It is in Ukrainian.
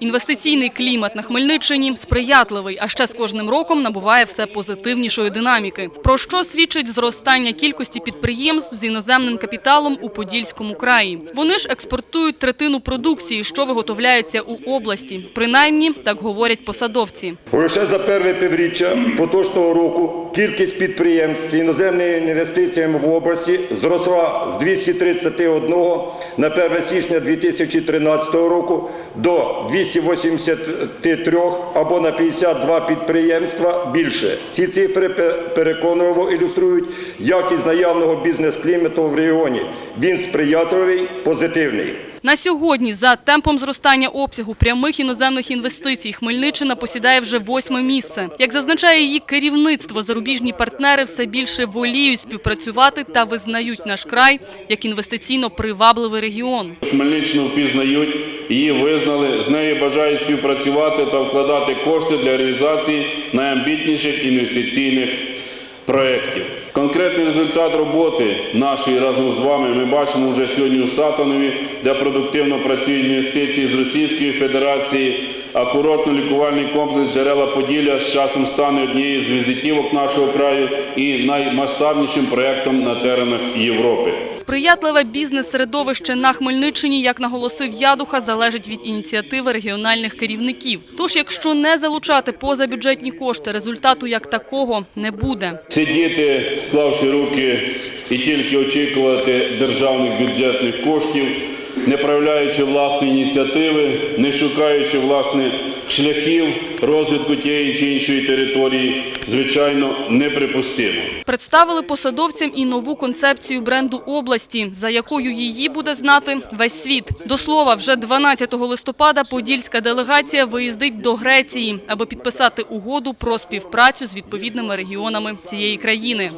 Інвестиційний клімат на Хмельниччині сприятливий, а ще з кожним роком набуває все позитивнішої динаміки. Про що свідчить зростання кількості підприємств з іноземним капіталом у Подільському краї. Вони ж експортують третину продукції, що виготовляється у області. Принаймні, так говорять посадовці. Лише за перше півріччя поточного року кількість підприємств з іноземними інвестиціями в області зросла з 231 на 1 січня 2013 року до 283 або на 52 підприємства більше. Ці цифри пе- переконливо ілюструють якість наявного бізнес-клімату в регіоні. Він сприятливий, позитивний. На сьогодні за темпом зростання обсягу прямих іноземних інвестицій Хмельниччина посідає вже восьме місце. Як зазначає її керівництво, зарубіжні партнери все більше воліють співпрацювати та визнають наш край як інвестиційно привабливий регіон. Хмельниччину впізнають, її визнали, з нею бажають співпрацювати та вкладати кошти для реалізації найамбітніших інвестиційних проєктів. Конкретний результат роботи нашої разом з вами ми бачимо вже сьогодні у Сатанові, де продуктивно працюють інвестиції з Російської Федерації, а курортно-лікувальний комплекс Джерела Поділля з часом стане однією з візитівок нашого краю і наймасштабнішим проєктом на теренах Європи. Сприятливе бізнес-середовище на Хмельниччині, як наголосив Ядуха, залежить від ініціативи регіональних керівників. Тож, якщо не залучати позабюджетні кошти, результату як такого не буде. Сидіти, склавши руки і тільки очікувати державних бюджетних коштів, не проявляючи власної ініціативи, не шукаючи власне шляхів розвитку тієї чи іншої території, звичайно, неприпустимо. Представили посадовцям і нову концепцію бренду області, за якою її буде знати весь світ. До слова, вже 12 листопада подільська делегація виїздить до Греції, аби підписати угоду про співпрацю з відповідними регіонами цієї країни.